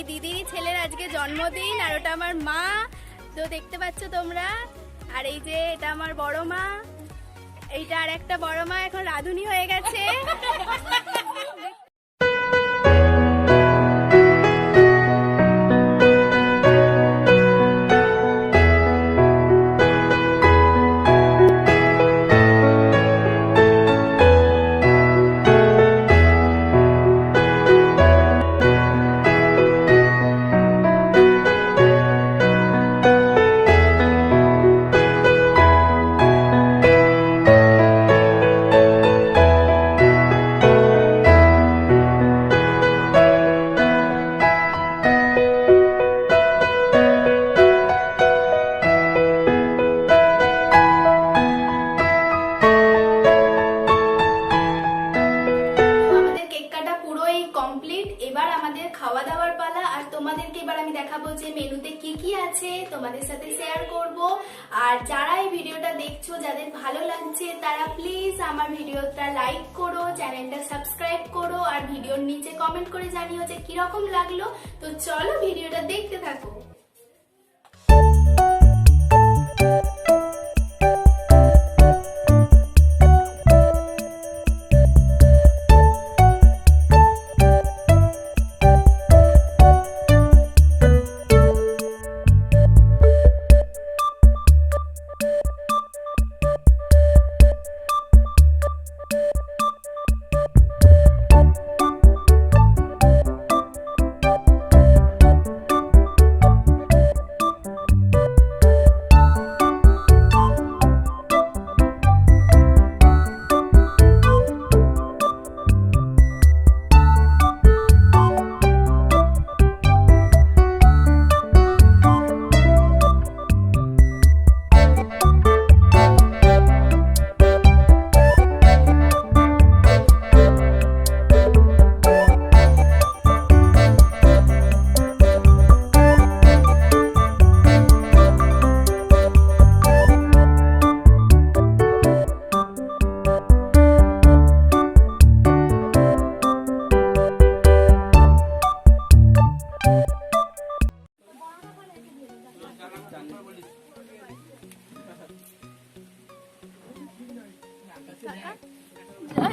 দিদি এই দিদির ছেলের আজকে জন্মদিন আর ওটা আমার মা। তো দেখতে পাচ্ছ তোমরা। আর এই যে এটা আমার বড় মা। এইটা আর একটা বড় মা। এখন রাধুনি হয়ে গেছে। কমপ্লিট এবার আমাদের খাওয়া দাওয়ার পালা, আর তোমাদেরকে এবার আমি দেখাবো যে মেনুতে কি কি আছে, তোমাদের সাথে শেয়ার করব। আর যারা এই ভিডিওটা দেখছ, যাদের ভালো লাগছে, তারা প্লিজ আমার ভিডিওটা লাইক করো, চ্যানেলটা সাবস্ক্রাইব করো, আর ভিডিওর নিচে কমেন্ট করে জানিও যে কীরকম লাগল। তো চলো ভিডিওটা দেখতে থাকো।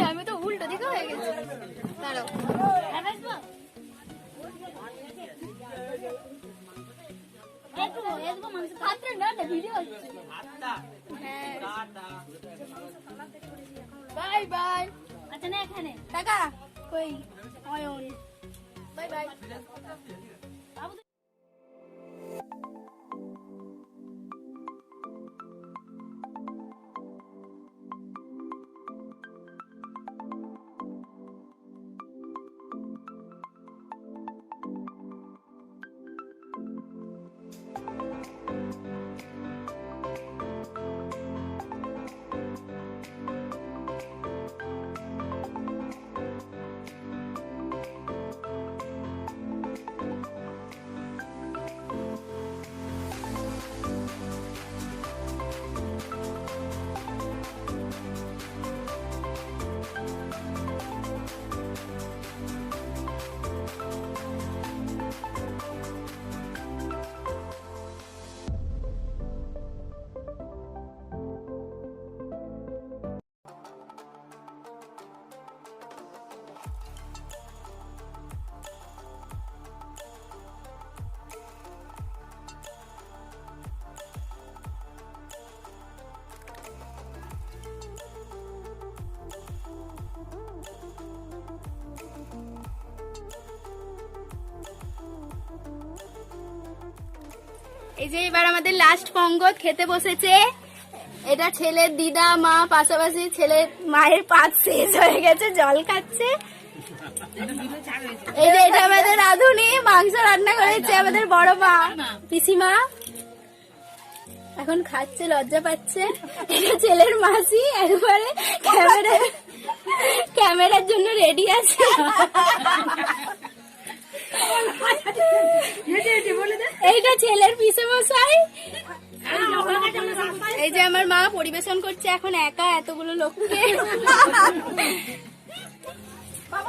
আমি তো উল্টো দিকে হয়ে গেছি। দাঁড়াও। Bye bye. আচ্ছা না এখানে। টাকা। কই? অয়ন। Bye bye. এই যে এবার আমাদের লাস্ট পঙ্গত খেতে বসেছে। এটা ছেলের দিদা, মা, পাশাপাশি ছেলের মায়ের পাত শেষ হয়ে গেছে, জল খাচ্ছে। এই যে এটা আমাদের রাধুনি, মাংস রান্না করেছে আমাদের বড় মা। পিসিমা, এখন খাচ্ছে, লজ্জা পাচ্ছে। এটা ছেলের মাসি, একবারে ক্যামেরা ক্যামেরার জন্য রেডি আছে। এইটা ছেলের পিসে মশাই এই যে আমার মা পরিবেশন করছে এখন একা এতগুলো লোককে।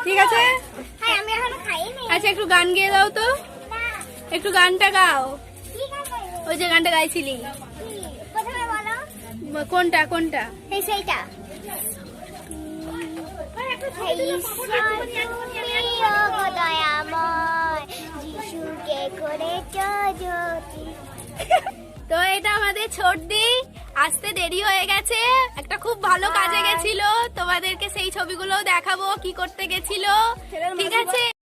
ঠিক আছে? হ্যাঁ আচ্ছা একটু গান গেয়ে দাও তো। একটু গানটা গাও। ওই যে গানটা গাইছিলি। কোনটা কোনটা? সেইটা। তো এটা আমাদের ছোটদি আসতে দেরি হয়ে গেছে। একটা খুব ভালো কাজে গেছিল। তোমাদেরকে সেই ছবিগুলো দেখাবো কি করতে গেছিল। ঠিক আছে।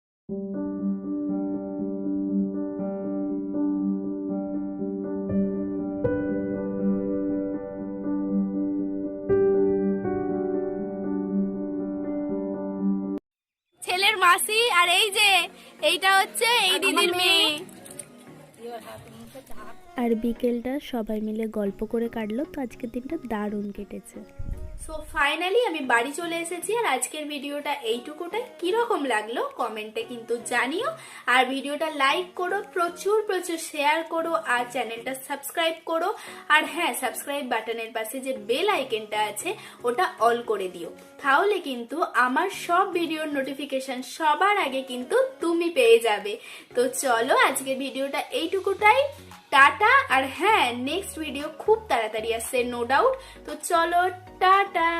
মাসি আর এই যে এইটা হচ্ছে এই দিদির মেয়ে। আর বিকেলটা সবাই মিলে গল্প করে কাটলো তো আজকের দিনটা দারুণ কেটেছে। সো ফাইনালি আমি বাড়ি চলে এসেছি আর আজকের ভিডিওটা এইটুকুটাই কীরকম লাগল কমেন্টে কিন্তু জানিও আর ভিডিওটা লাইক করো প্রচুর প্রচুর শেয়ার করো আর চ্যানেলটা সাবস্ক্রাইব করো আর হ্যাঁ সাবস্ক্রাইব বাটনের পাশে যে বেল আইকেনটা আছে ওটা অল করে দিও। তাহলে কিন্তু আমার সব ভিডিওর নোটিফিকেশন সবার আগে কিন্তু তুমি পেয়ে যাবে। তো চলো আজকে ভিডিওটা এইটুকুটাই। টাটা, আর হ্যাঁ নেক্সট ভিডিও খুব তাড়াতাড়ি আসছে নো ডাউট তো চলো, টাটা।